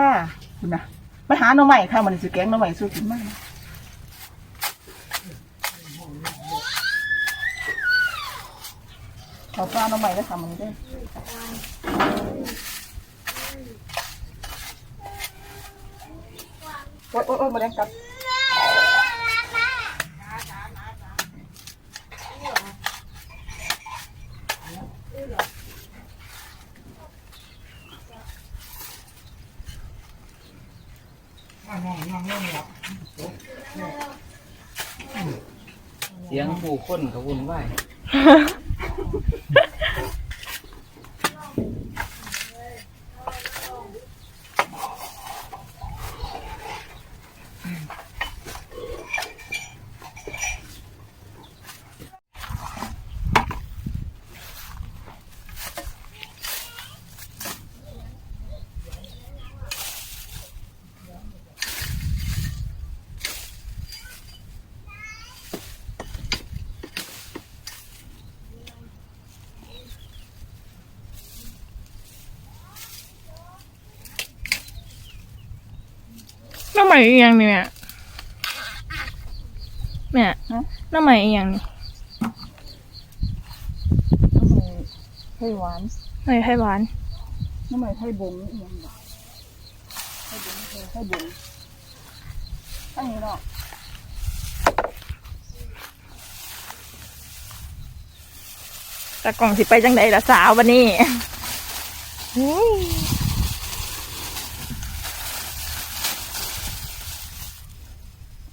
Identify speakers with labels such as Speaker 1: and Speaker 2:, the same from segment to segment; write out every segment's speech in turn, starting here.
Speaker 1: ค่ะคุณนะไปหาหน่อใหม่ค่ะ มันสิแกงหน่อใหม่สู้กินมากเขาปลาหน่อใหม่ก็ทำมันได้โอ๊ยโอ๊ยโอ๊ยมาเล่นกัน
Speaker 2: ผู้คนกับวุ่นวาย
Speaker 3: ใหม่อีกอย่างนี่แม่แม่น้ำใหม่อีกอย่างนี่
Speaker 1: หน่อใหม่ไทยหวาน
Speaker 3: หน่อยไข่หวาน
Speaker 1: หน่อใหม่ไทยบงนี่ยังไงไทยบงไทยบงตั้งนี้เนาะ
Speaker 3: ตะกล่องสิไปจังใดละสาววันนี้อุ้ย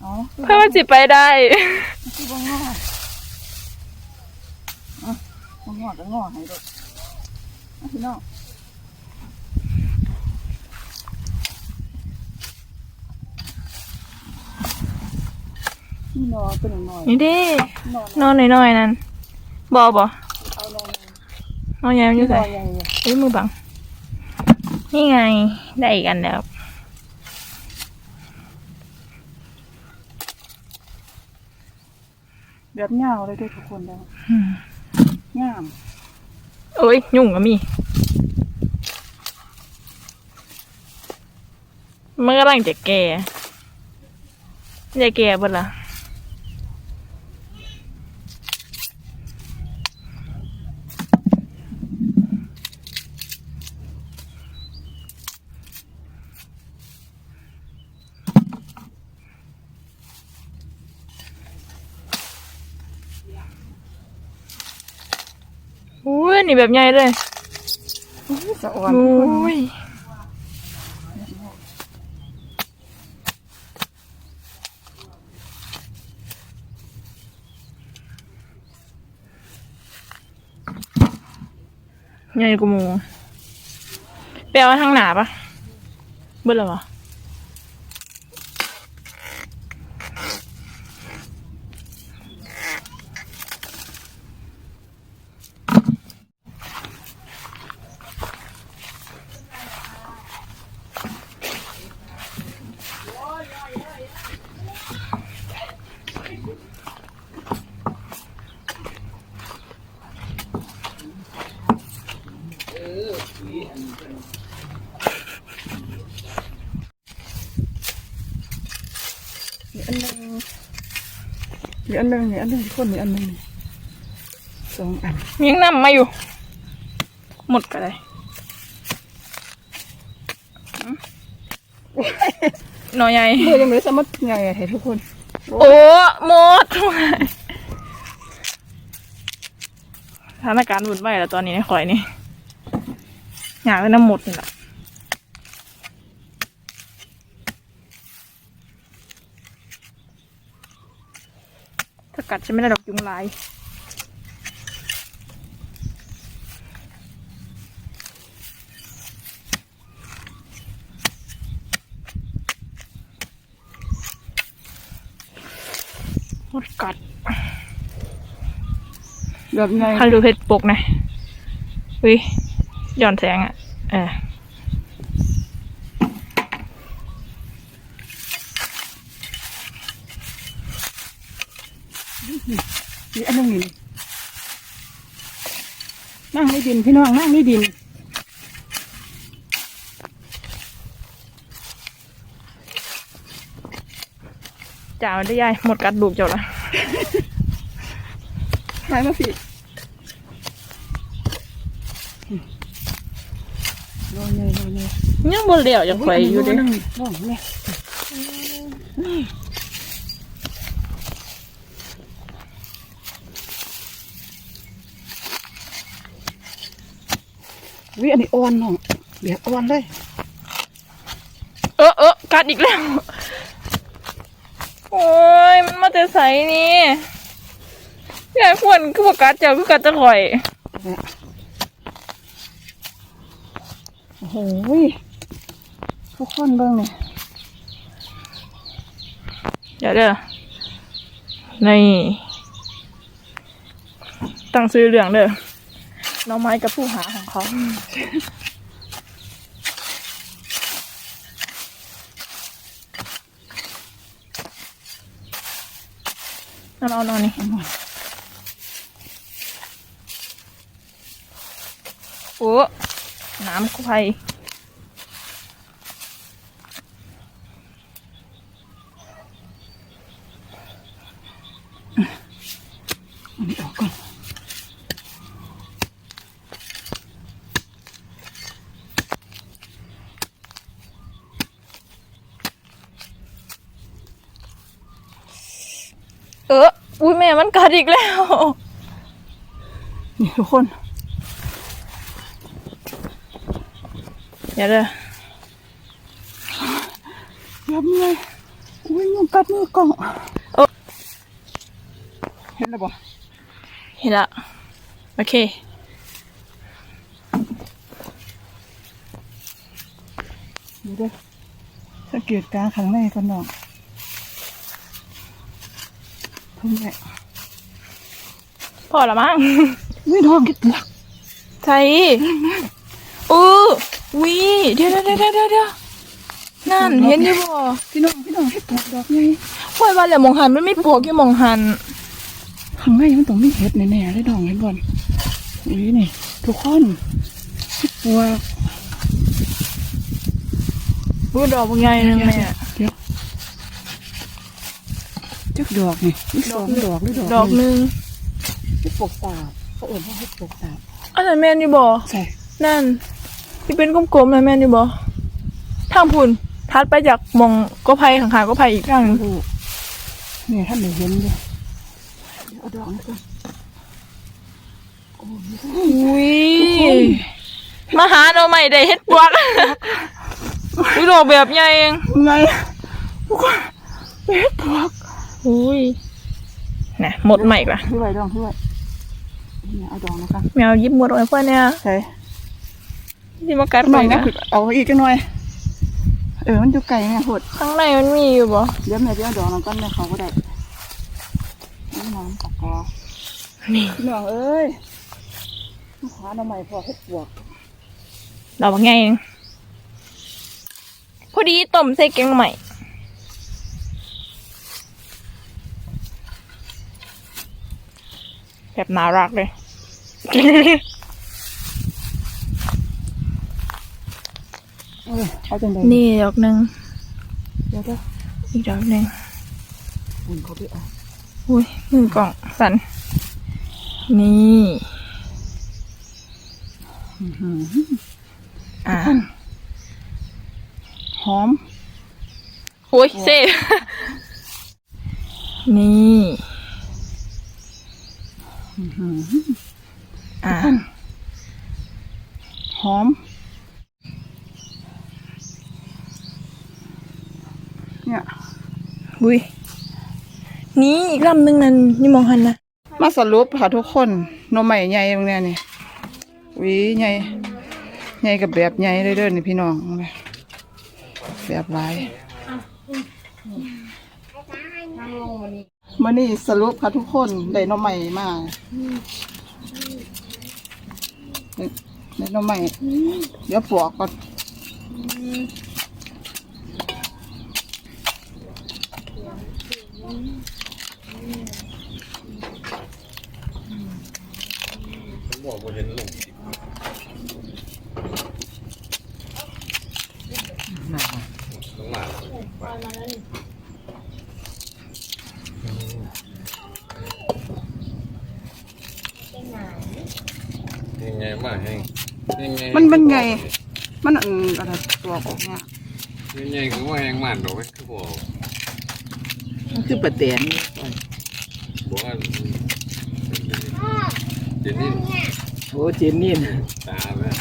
Speaker 1: อ๋อ
Speaker 3: เพื่อว่าสิไปได้
Speaker 1: ที่บ้างงออะบ้างงอก็งอให้ด้วยอะพี่น้องนี่นอนเป็นหน่อย
Speaker 3: นี่เดิ
Speaker 1: นอน
Speaker 3: นอนหน่อยๆนั่นบอบอ
Speaker 1: เอานอน
Speaker 3: นอนยังอยู่
Speaker 1: น
Speaker 3: ใส่
Speaker 1: อนใหญ่เลย
Speaker 3: เอ้ยมือบัง นี่ไง ได้อีกอันแล้ว
Speaker 1: แบบเงาเลยด้วยทุกคนแล้ว
Speaker 3: อืม
Speaker 1: งาม
Speaker 3: โอ้ย ยุ่งก็มีมันกำลังจะแก่จะแก่บ่ล่ะ นี่แบบใหญ่เลย
Speaker 1: สะอ่อน
Speaker 3: โอ้ยใหญ่กูมูไปเอาทางหนาปะเบื่อแล้ววะ
Speaker 1: เหลือ อันหนึ่งเหลืออันหนึ่งเหลืออันหนึ่งทุกคนเหลืออันหนึ่งสองอัน
Speaker 3: ยังนำมาอยู่ หมดก็ได้หน่อยใหญ่
Speaker 1: เมื่อยังไม่ได้สมัครไงเห็นทุกคน
Speaker 3: โอ้หมดสถานการณ์วุ่นวายแล้วตอนนี้ในข่อยนี่อยากได้น้ำหมดนี่แหละ ถ้ากัดจะไม่ได้ดอกยุงลาย หมดกัด
Speaker 1: แบบไง
Speaker 3: ถ้าดูเพชรปกนะวิหย่อนแสงอะเออ
Speaker 1: เหลือ ในดินพี่น้องนั่งในดิน
Speaker 3: จ่าได้ยายหมดกัดบุกจบละ
Speaker 1: หายมาสิโดนเงยโดนเลย
Speaker 3: ยังบนเดี่ยวยังไปอยู่ด้
Speaker 1: วิอันนี้อ่อนน้องเดี๋ยวอ่อนเลย
Speaker 3: เออเออกัดอีกแล้ว โอ้ยมันมาแต่ใสนี่ยายควรคือว่ากัดเจ้าคือกัดจะข่อย
Speaker 1: โอ้โหทุกคนเบิ่งเนี่ย
Speaker 3: เดี๋ยวเด้อนี่ตั้งซื้อเรื่องเด้อ น้องไม้กับผู้หาของเขาเอาเอานอนนี่โอ้น้ำกู้ภัย
Speaker 1: อันนี้ออกก่อน
Speaker 3: เอออุ้ยแม่มันกัดอีกแล้ว
Speaker 1: นี่ทุกคน
Speaker 3: เดี๋ยวเด้อ
Speaker 1: ยับเลยอุ้ยยุงกัดมือกล่องเห็นแล้วบ่
Speaker 3: เห็นละโอเค
Speaker 1: ดูเด้อสังเกตการณ์ข้างในก่อนน้องทุ่มแหละ
Speaker 3: พอละมั้ง
Speaker 1: วิน้องคิดหลัก
Speaker 3: ใช่เออวีเดี๋ยวเดี๋ยวเดี๋ยวเดี๋ยวเดี๋ยวนั่นเห็นอยู่บ่
Speaker 1: พี่น้องพี่น้องเห็ดดอกดอกไง
Speaker 3: พ่อยว่าแล้วหมองหันมันไม่ปลวกอยู่หมองหัน
Speaker 1: ข้างในมันต้องมีเห็ดแน่ๆเลยน้องเห็นก่อนอุ้ยนี่ทุกคนเห็ดปัว
Speaker 3: อุ้ยดอกบางใหญ่นึงแม่
Speaker 1: เดี๋ยวจักดอกนี่มีสองดอกหรือดอก
Speaker 3: ดอกหนึง
Speaker 1: เห็ดปกตาบเขาเอ่ยว่าเห็ดปกตาบ
Speaker 3: อันนั้นแม่นอยู่บ่
Speaker 1: ใช่
Speaker 3: นั่น ที่เป็นกลมๆนั่นแม่นอยู่บ่ทางพุ่นทัดไปจากหมองก็ไผ่ข้างๆก็ไผ่อีกทางหนึ่ง
Speaker 1: ดูนี่ท่านได้เห็นอยู่เดี๋ยวเอาดอกนี้ก่อน
Speaker 3: อุ้ยมาหาเราใหม่ได้เฮ็ดปวกอุ้ยดอกแบบใหญ่เอง
Speaker 1: ไงทุกคนเห็ดปวก
Speaker 3: อุ้ยน่ะหมดใหม่ปะ
Speaker 1: ที่ไว้ดองที่ไว้นี่ เอาดอกนะครับ
Speaker 3: แมวยิบหมดไว้เพื่อนเนี่ย
Speaker 1: ใช่
Speaker 3: ที่มากัด
Speaker 1: ห
Speaker 3: ไป
Speaker 1: น่อยนะ
Speaker 3: นะ
Speaker 1: เอาอีกจังหน่อยเออมันอยู่ไกลไงโหด
Speaker 3: ข้างในมันมีอยู่บ่
Speaker 1: เดี๋ยวแม่จะเอาดอกน้ำก้อนแม่เขาก็ได้นี่น้ำกับกอ
Speaker 3: นี่
Speaker 1: พี่น้องเอ้ยลูกค้าหน้ำใหม่พอเฮ็ดปวก
Speaker 3: ดอกไงเองพอดีต้มใส่แกงใหม่ แบบน่ารักเลย
Speaker 1: เออเอาจังได
Speaker 3: นี่ดอกหนึ่ง
Speaker 1: เดี๋ยวเดี๋ยว
Speaker 3: อีกดอกหนึ่ง
Speaker 1: อุ่นเขาไปเอา
Speaker 3: อุ้ยมือกล่องสันนี่
Speaker 1: อื้อหือ
Speaker 3: อ่า
Speaker 1: หอม
Speaker 3: โอ้ยเซ่นี่
Speaker 1: อื้อหือ
Speaker 3: อ่า
Speaker 1: หอม เนี่ย
Speaker 3: อุ้ยนี่อีกลำหนึ่งนั่นนี่มองหันนะ
Speaker 1: มาสรุปค่ะทุกคนหนมใหม่ใหญ่ตรงเนี้ยนี่หวีใหญ่ใหญ่กับแบบใหญ่เลยเด้อนี่พี่น้องนี่แบบหลาย มื่อนี้สรุปค่ะทุกคนได้น้อใหม่มาได้น้อใหม่เดี๋ยวปวกก่อน
Speaker 4: บอกว่าเห็นลง มาให้ยังไง
Speaker 1: มันเป็นไง มันอันอะไรตัวออกเนี่ย
Speaker 4: ยังไงคือว่าแหงมันดอกไว้คือบอก
Speaker 2: มันคือประเตียน
Speaker 4: บอกว่าเจนนี่
Speaker 2: โอ้เจนนี่นะ
Speaker 4: ตาแล้ว